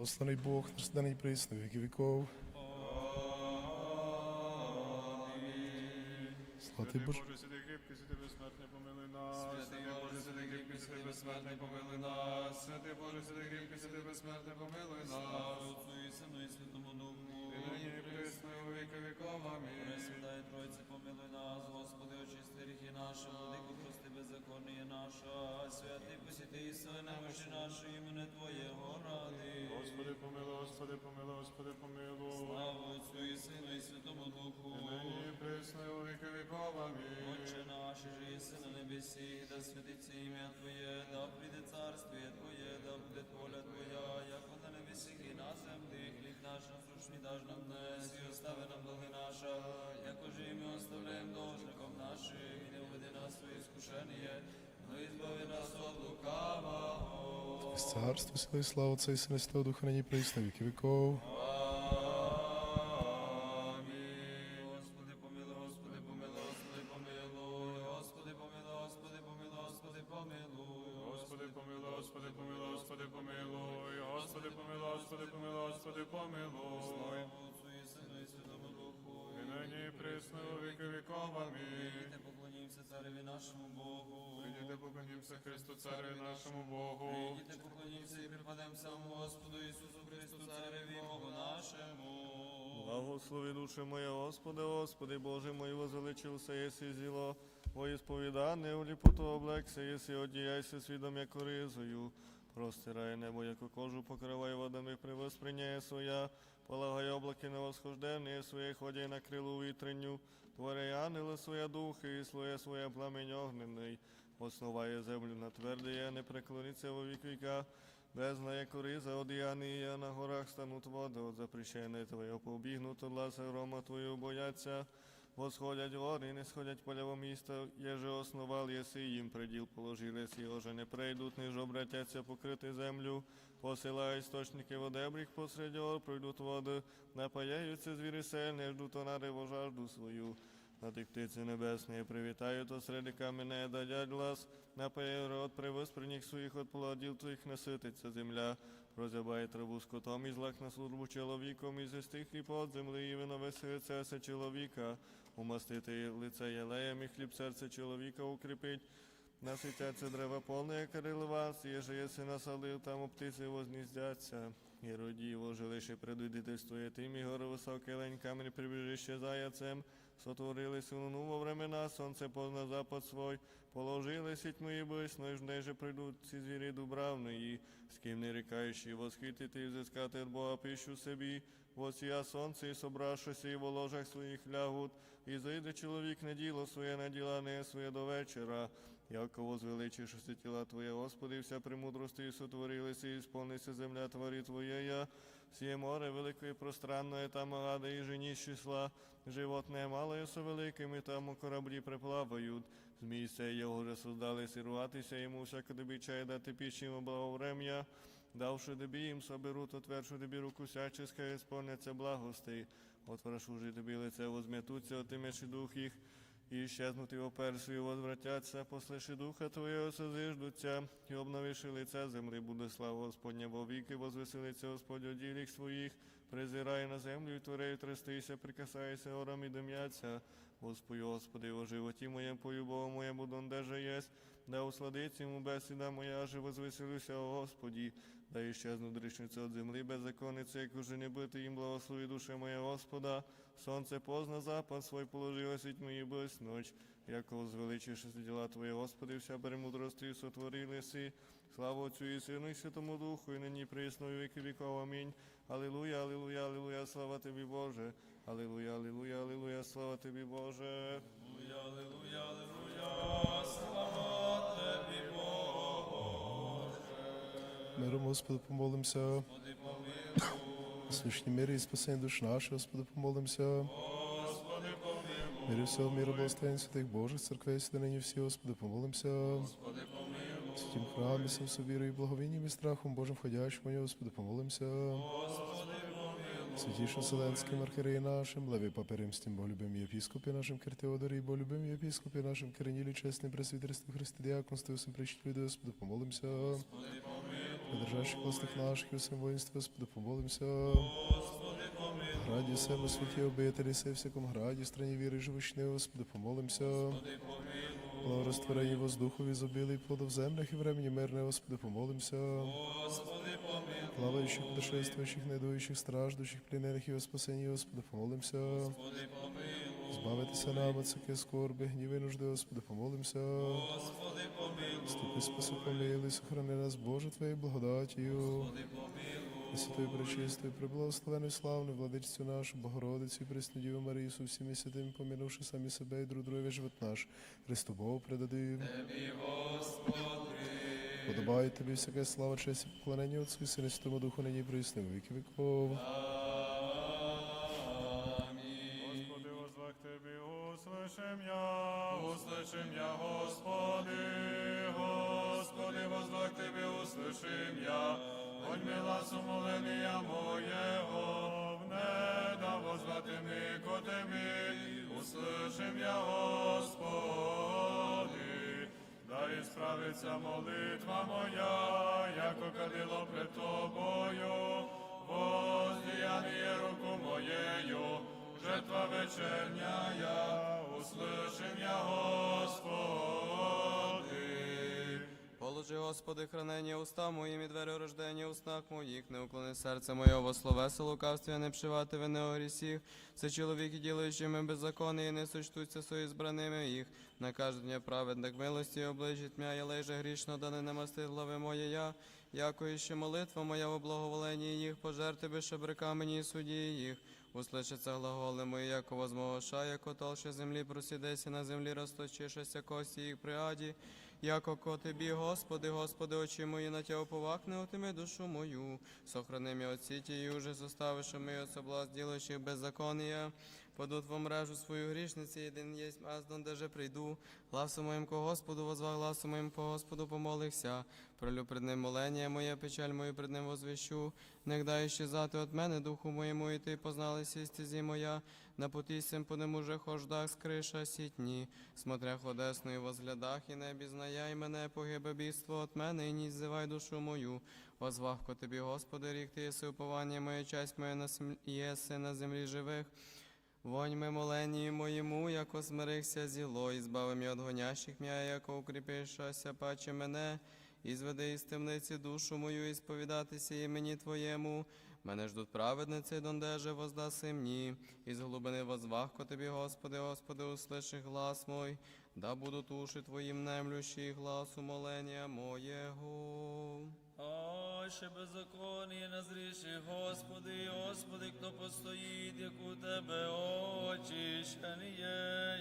Благословений Бог, наш даний присно, віки віков. Ти Боже. Святий кріпкий, святий безсмертний, помилуй нас. Святий Боже, святий кріпкий, святий безсмертний, помилуй нас. Святий Боже, святий кріпкий, святий безсмертний, помилуй нас. Отцу і Сину і Святому Духу. І нині і присно, і у віки віков. Амінь. Пресвятая Тройце, помилуй нас, Господи, очисти гріхи наші, владико, прости беззаконніє наша, святий посіти і сили немощі наші, імени Твоєго ради. Господи, помилуй, Господи, помилуй, Господи, помилуй. Слава Отцю і Сину і Святому Духу. І нині і у віки віков. Отче наш, же єси на небесі, да святиться ім'я Твоє, да прийде царствіє Твоє, да буде воля Твоя, як на небесі і на землі, хліб наш насущний даж нам днес, і остави нам долги наша, якоже і ми оставляємо должником нашим, в іскушення, но і збави нас от лукавого. Царство, сила і слава Отця і Сина і Святого Духа, присно, віки віков. Амінь. Господи, помилуй, Господи, помилуй, Господи, помилуй, Господи, помилуй, нині і присно, віки віков. Амінь. Прийдіте, поклонімося цареві нашому Богу. Прийдіте, поклонімося Христу, Цареві нашому Богу. Прийдіте, поклонімося і припадемо самому Господу Ісусу Христу, цареві Богу нашому. Благослови душе моя, Господи, Господи, Боже мой, возвеличився єси зіло, Твоє сповідане, у ліпоту облекся, єси одіяйся свідом, як ризою. Простирай небо, яку кожу покривай водами, привосприняє своя, полагай облаки на восхождение своє, водей на крилу вітренню, творяй ангела своя духи, і своє своє пламень огненный, основає землю на твердые, не преклониться во вік віка, Безна кориза одіяння на горах стануть води, от запрещене Твоє побігнуть, от ласа грома Твою бояться. Восходять гори, не сходять поляво місто, єже основал, єси їм приділ положили, сі уже не прийдуть, ниж обратяться покрити землю, посилай істочники водебріх посеред гор, пройдуть води, напаяються звірі сельні, ждуть на риво жажду свою. На тих птиці небесні привітаю, то серед камене дадять глас, напає рот, при них своїх от плодів твоїх насититься земля, розябає траву скотом і злак на службу чоловіком, і зістих хліб землі, і вино веселиться се чоловіка, умастити лице єлеєм, і хліб серце чоловіка укріпить. Наситяться дерева повне, як єже єси насадив, там птиці возніздяться. І родіво жилище предвидительствує тим, і гори високе лень камінь прибіжище заяцем, сотворили силу во времена, сонце позна запад свой, положили сіть мої бисно, і жнеже прийдуть ці звірі дубравної, з ким не рікаючи, восхитити і взискати від Бога пищу собі, я сонце, і собравшися, і в ложах своїх лягут, і зайде чоловік на діло своє, на діла не своє до вечора, Яко возвеличишся тіла Твоє, Господи, вся премудрості сотворилися, і сповниться земля творі Твоєя, сіє море велике і пространне, там гада і жені числа, животне мале со великими, там у кораблі приплавають. З місця його вже создали сіруватися, йому тобі чай дати піч йому благоврем'я, давши тобі їм соберуть, отвершу тобі руку всяческа, і сповняться благости, отвершу же тобі лице, возм'ятуться, отимеш дух їх, і щезнути оперсу, і возвратяться, послиши духа Твоєго созиждуться, і обновиши лице земли, буде слава Господня во віки, возвеселиться Господь оділіх діліх своїх, призирай на землю, і творею трястися, прикасайся горам і дим'яться. Господи, Господи, о животі моєм, полюбово моє будом даже єсть, да усладиться йому бесіда моя, аже возвеселюся, о Господі, да іщезну дришниця від землі, беззаконниця, як уже не бити їм, благослови душе моя Господа, сонце позна запад свой положила сіть мої без ноч, яко звеличишся діла Твої, Господи, вся премудрості сотворили си, слава Отцю і Сину і Святому Духу, і нині присно, і віки віков. Амінь. Алілуя, алілуя, алілуя, слава Тобі, Боже. Алілуя, алілуя, алілуя, слава Тобі, Боже. Аллилуйя, аллилуйя, аллилуйя, слава Тобі, Миром, Господи, помолимся. Господи, помилуй, Слушні мирі і спасення душ наших, Господи, помолимся. Господи, помилуй, Мирі всього міру благословень святих Божих церквей, сюди нині всі, Господи, помолимся. Господи, помилуй, Святім храмі, сам собі і благовінням і страхом Божим входящим, Господи, помолимся. Господи, помилуй, Святішим Вселенським нашим, Леві Папі Римським, Боголюбим єпіскопі нашим Киртеодорі, і Боголюбим єпіскопі нашим Киринілі, чесним пресвітерству Христи, діаконству, всім причтові, Господи, помолимся. Господи, помилуй, властих наших і усім воїнстві, Господи, помолимся. Господи, себе, святі обителі, сей всяком граді, страні віри, живучни, Господи, помолимся. Господи, помилуй. Ізобілий плодов в землях і времені мирне, Господи, помолимся. Господи, помилуй. Плаваючих, путешествуючих, страждущих, плінених і о спасенні, Господи, помолимся. Господи, помилуй. Збавитися нам от всякої скорби, гніви, нужди, Господи, помолимся. Господи, помилуй. Ступи, спаси, помилуй, сохрани нас, Боже, Твоєю благодатію. Господи, помилуй. Святою пречистою, приблагословеною славною владичцю нашу, Богородицю Преснодіву Марію, со всіми святими, помінувши самі себе і друг друге живот наш, Христу Богу предадим. Тебі, Господи. Подобає тобі всяке слава, честь і поклонення Отцю і Сину і Святому Духу, нині і присно, во віки віков. Амінь. Господи, возвах Тебе, услышим я, услышим я, Господи, Господи, возвах Тебе, услышим я, Хоть мила сумоления моего, в да возвати ми ко Тебе, услышим я, Господи, да справиться молитва моя, яко кадило пред Тобою, воздеяние руку моею, жертва вечерняя, услышим я, Господи. Положи, Господи, хранення уста моїм і двері рождення устах моїх, не уклони серце моє во словеса лукавстві, не вшивати вини грісіх. Це чоловіки, ділаючими беззаконні, і не сочтуться свої збраними їх. На кожен дня праведник милості обличить м'я, я лежа грішно, да не намасти глави моє я. Яко іще молитва моя в благоволенні їх, пожерти би шебрика мені і судді їх. Услышаться глаголи мої, яко возмогоша, яко толще землі просідеся на землі, розточишася кості їх при аді. Яко ко тобі, Господи, Господи, очі мої на тя уповак, не отими душу мою. Сохрани мі от сіті, і уже заставиш, мої от соблазн, ділаючих беззаконія. Падут во мрежу свою грішниці, єдин єсть аздон, де же прийду. Гласу моїм ко Господу, возвав гласу моїм ко Господу, помолився. Пролю пред ним молення моє, печаль мою пред ним возвіщу. Не дай щезати от мене, духу моєму, і ти позналися стезі моя. На путі сим по нему же хождах скриша сітні. Смотря ходесно і возглядах, і не бізнаяй мене, погибе бідство от мене, і ні ззивай душу мою. Возвахко тобі, Господи, рік ти єси уповання моя, часть моя на єси на землі живих. Вонь ми моленні моєму, яко смирихся зіло, і збави м'я от гонящих м'я, яко укріпишася паче мене, і зведи із темниці душу мою, і сповідатися імені Твоєму. Мене ждуть праведниці, дондеже воздаси мені, і з глибини возвахко тобі, Господи, Господи, услиши глас мой, да будуть уші Твоїм немлющі гласу молення моєго. Аше беззаконие назріши, Господи, Господи, хто постоїть, як у Тебе очищене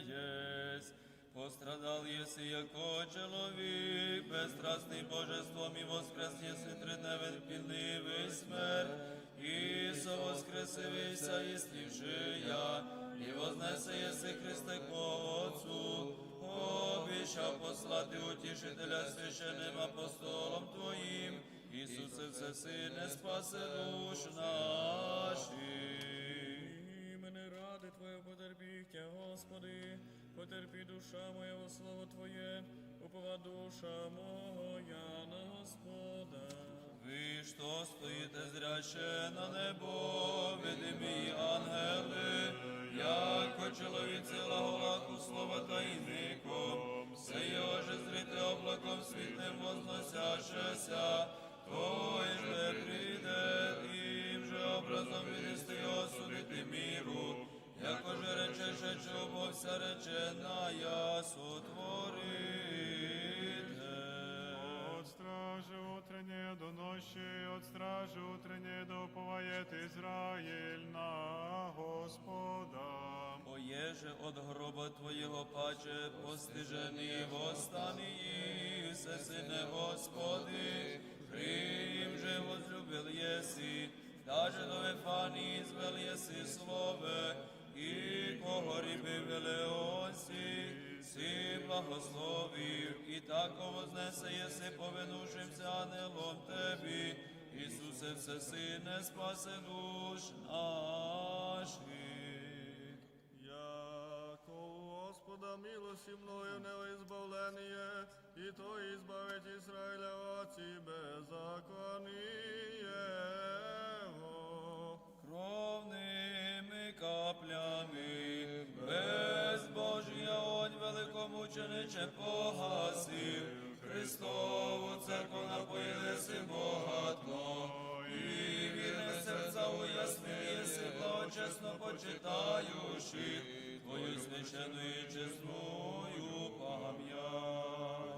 єсть. Пострадал єси, яко чоловік, безстрастний божеством і воскрес єси тридневен підливий смерть. І совоскресився, і слівши я, і вознесе єси Христе Отцу, обіщав послати утішителя священним апостолом Твоїм, Ісусе, все сине, спасе душ наших. Мене ради Твоє потерпіття, Господи, потерпі душа моя во слово Твоє, упова душа моя на Господа. Ви, що стоїте зряще на небо, видимі ангели, яко чоловіці лаголаку слова та все його же зрите облаком світним возносящеся, той же прийде, тим же образом віднести його судити міру, яко же рече, що вся речена я сотворите. От стражи утреннее до от стражи утреннее Израиль на Господа. Поєже от гроба Твоєго паче, постижений восстаний, все сине Господи, Рим же возлюбил єси, даже до Вифанії звел єси слове, і кого риби велеонсі, си благословив, і тако вознесе єси, повинувшимся ангелом Тебі, Ісусе, все сине, спасе душ наших. Яко у Господа милості мною не избавлення, і то избавить Ізраїля от і беззаконня. Узаконієго. Кровними каплями, безбожія одь великомучениче погасив, Христову церкву напоїлися богатно, і вірне серця уяснили си, благочесно почитаючи, Твою священну і чесною пам'ять.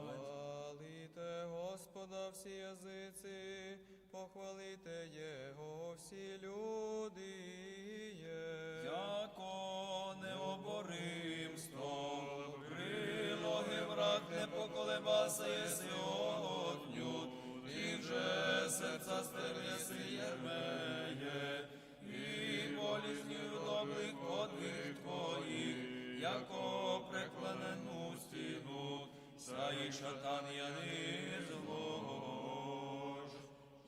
Хвалите Господа всі язиці, похвалите Його всі люди. Єси огню, і вже серця стерє си і болізню доблих подвиг твоїх, яко прекленену стіну, саї шатан яни злож.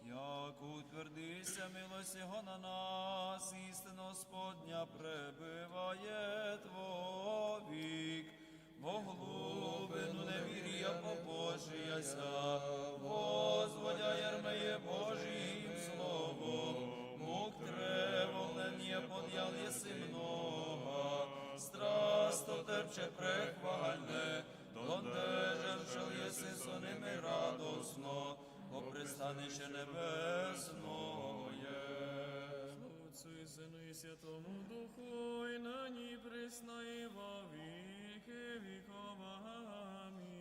Як утвердися милость Його на нас, істина Господня пребиває побожияся, возводя ярмеє Божим словом, мук треволення подял єси много, страсто терпче прехвальне, додержав єси соними радосно, бо пристанище небесного і Сину і Святому Духу, і нині присно і во віки віков. Амінь.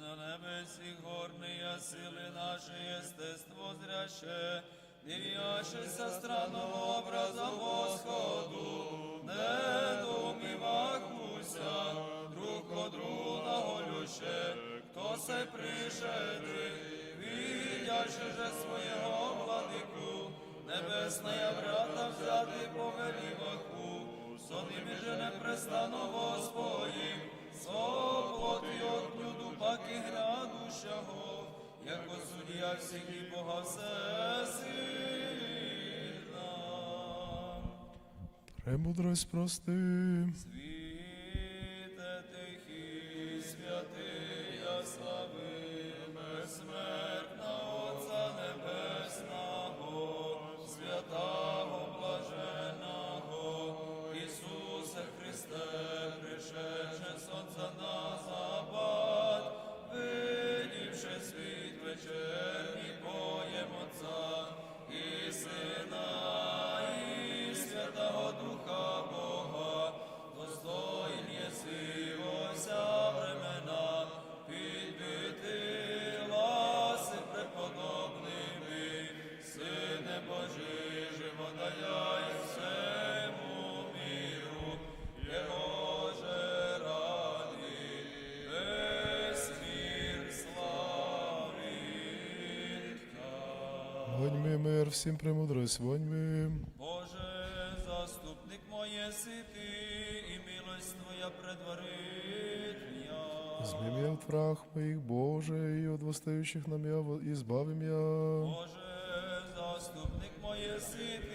На небесі горные сили наше естество зряще, дивящееся странного образа восходу, не думівахуся, друг другу наголюще, хто се пришедри, видячи же своєго владику, небесная врата взяти повеліваху, соними же непрестанно Господі, Соплоти от нюду паки грядущого, яко суддя всіх і Бога всесильна. Премудрость прости. Світе Воньми мир, всім премудрость, воньми. Боже, заступник моє сити, і милость Твоя предварить меня. Змім я от враг моїх, Боже, і от восстаючих нам я, і збави м'я. Боже, заступник моє сити,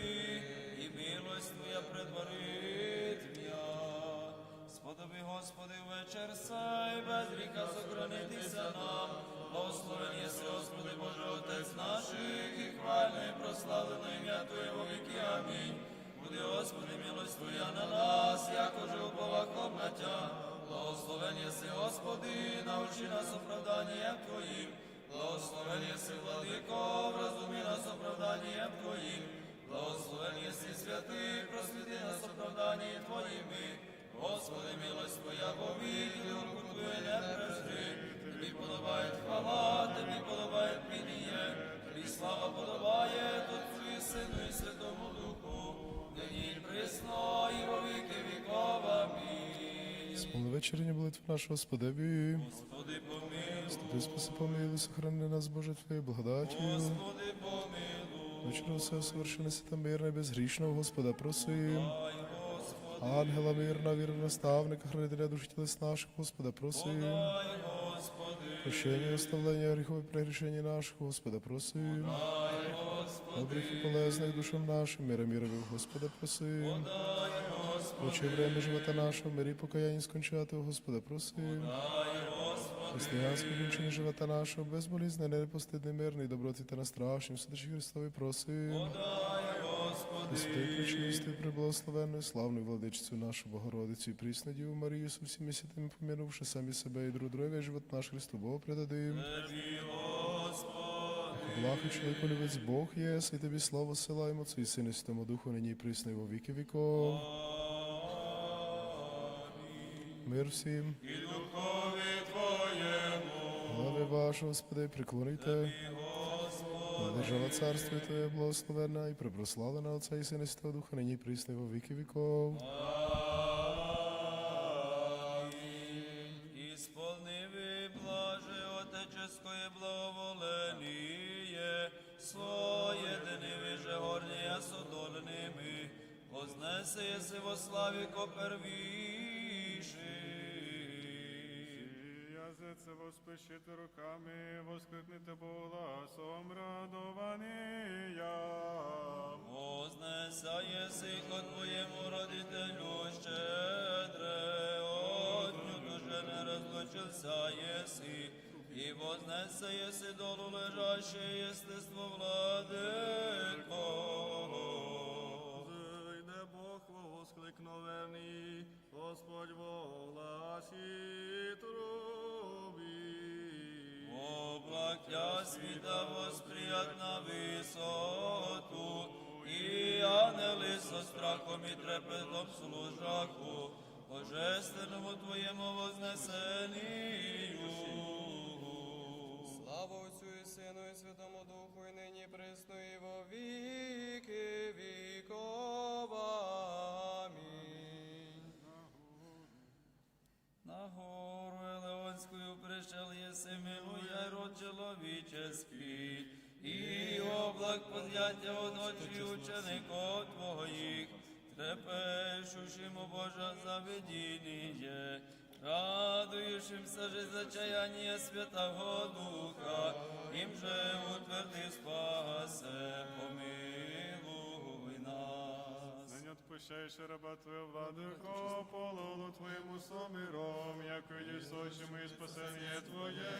Сподоби, Господи, вечір сай, без гріха сохранитися нам. Благословен єси, Господи, Боже, Отець наших, і хвальне, і прославлено ім'я Твоє во віки. Амінь. Буде, Господи, милость Твоя на нас, якоже уповак обнаття. Благословен єси, Господи, научи нас оправданням Твоїм. Благословен єси, Владико, вразумі нас оправданням Твоїм. Благословен єси, святий, просвіти нас оправданням Твоїми. Господи, милость Твоя вовіки, руку Твою не презри. Тобі подобає хвала, Тобі подобає пініє, Тобі слава подобає Отцю і Сину і Святому Духу, нині присно і во віки віков. Амінь. Сполни вечерні молитви нашого Господеві. Господи, помилуй, Ти спаси, помилуй, сохрани нас, Боже, Твоєю благодаттю. Господи, помилуй, Вечора все совершенися та мирне, безгрішного Господа просим. Дай, Господи, Ангела мирна, вірного наставника, хранителя душі тілес наших, Господа просим. дай, Господи, Прощення і оставлення гріхових прегрішень наших, Господа просим. дай, Господи, Добрих і полезних душам нашим, мира мірових, Господа просим. дай, Господи, Очі время живота нашого, мирі покаяння скончати, Господа просим. дай, Господи, Християнське вінчення живота нашого, безболізне, непостидний, мирний, доброти та настрашнім, судачі Христові просим. Подай, Причистий, приблагословенною, славною владичцю нашу Богородицю і прісну Діву Марію, со всіми святими помінувши самі себе і друг друге, живот наш Христу Богу предадим. Благий чоловіку любець Бог єс, і тобі славу силаємо, і Сину і Святому Духу, нині і во віки віков. Мир всім. І духові Твоєму. Глави ваші, Господи, приклоніте. Держава царстві Твоє благословенна і преброславлена Отця і Сина Святого Духа, нині і присно, во віки віков. Исполниви Язице воспишите руками, воскликните Богом радования. Вознеся еси ко твоєму родителю щедре, отнюдь уже не разлучился еси, и вознесе еси долу лежащее естество владыко. Зайде Бог воскликновений, Господь во гласі трубі. Облака світа восприят на висоту, і ангели со страхом і трепетом служаку, божественному Твоєму вознесенію. Слава Отцю і Сину і Святому Духу, і нині і і во віки віков. Амінь. На гору Елеонскую пришел если милуя род человеческий, и облак подъятия от очи учеников Твоих, трепещущему Божа заведение, радующимся же зачаяние Святого Духа, отпущаєш раба Твоє, владико, пололу Твоєму сомиром, як видиш сочимо і спасення Твоє,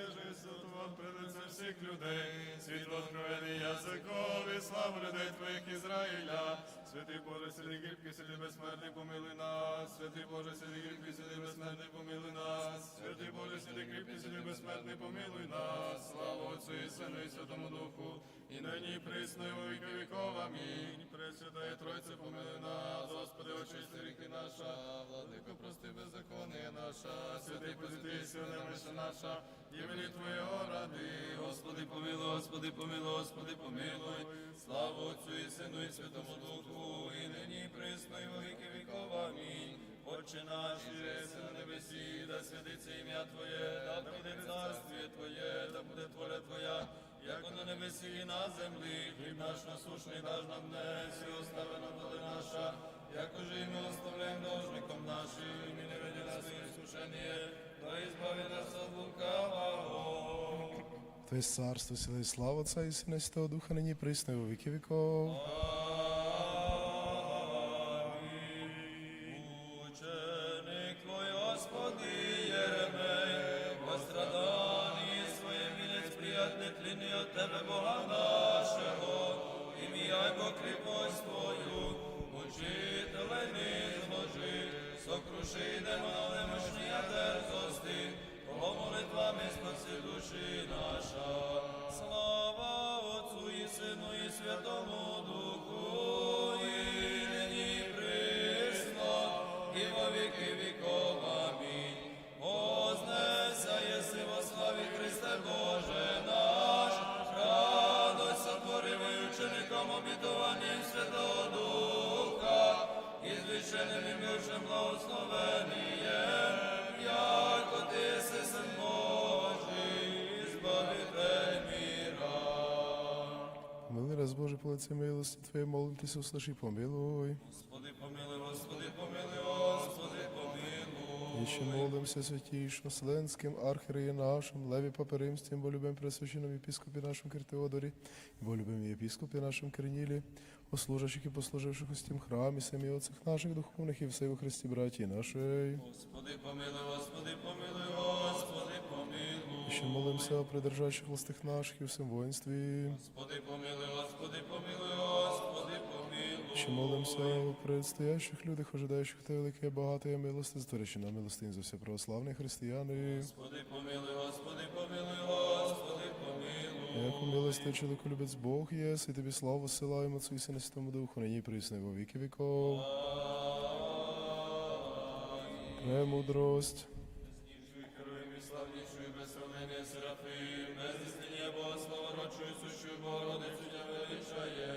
єже сотвор пред лице всіх людей, світло откровений язикові, славу людей Твоїх Ізраїля, святий Боже, святий гибкий, святий безсмертний, помилуй нас, святий Боже, святий гибкий, святий безсмертний, помилуй нас, святий Боже, святий гибкий, святий безсмертний, помилуй нас, слава Отцю і Сину і Святому Духу, і нині і присно, віков, амінь. Пресвятая Тройце, помилуй нас, Господи, очисти ріки наша, владико, прости беззаконня наша, святий позитив, сила немоща наша, імені Твоєго ради, Господи, помилуй, Господи, помилуй, Господи, помилуй. Слава Отцю і Сину і Святому Духу, і нині і присно, і во віки віков. Амінь. Отче наш, і єси на небесі, да святиться ім'я Твоє, да прийде царствіє Твоє, да буде воля Твоя, як на небесі і на землі. Хліб наш насушний даж нам днес, і остави нам доли наша, як уже і ми оставляємо должником нашим, і не веди нас в іскушення, да ізбави нас от лукавого. Твоє царство, сила і слава Отця і Сина і Святого Духа, нині присне у віки віков. Ученик душі наша. Слава Отцу і Сину і Святому Боже, по лице милості Твоє, молимтеся, услыши, помилуй. Господи, помилуй, Господи, помилуй, Господи, помилуй. І ще молимося святійшим Вселенським архіреї нашим, Леві Паперимствім, бо любим пресвященому єпіскопі нашим Киртеодорі, бо любим єпіскопі нашим Кирнілі, о служащих і послуживших у стім храмі, самі отцях наших духовних і все у Христі, браті нашої. Господи, помилуй, Господи, помилуй, Господи, помилуй. Ще молимся о придержащих властих наших і всім воїнстві. Господи, помилуй, Господи, помилуй, Господи, помилуй. Ще молимся о предстоящих людях, ожидаючих те велике багате милости, створячи на милостині за все православні християни. Господи, помилуй, Господи, помилуй, Господи, помилуй. Яку милости чоловіку любець Бог єс, і тобі славу силаємо Отцу і Сину і Святому Духу, нині і во віки віков. Премудрость. Бога, слава рочою, сущою Богородицю.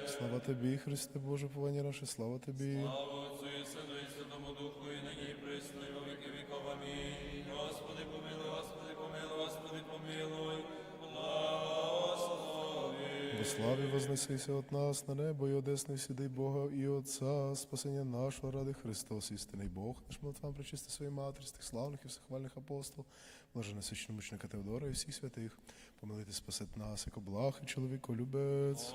Слава тобі, Христе Боже, повання наше, слава тобі. Слава Отцю і Сину і Святому Духу, і нині і присно, і во віки віков. Амінь. Господи, помилуй, Господи, помилуй, Господи, помилуй. Благослови. До слави вознесися от нас на небо і одесний сідай Бога і Отця, спасення нашого ради Христос, істинний Бог, наш молитвам причисти своїй матері, з тих славних і всехвальних апостол, блаженносичного мучника Теодора і всіх святих, помилити спасет нас, як благ і чоловіко любець.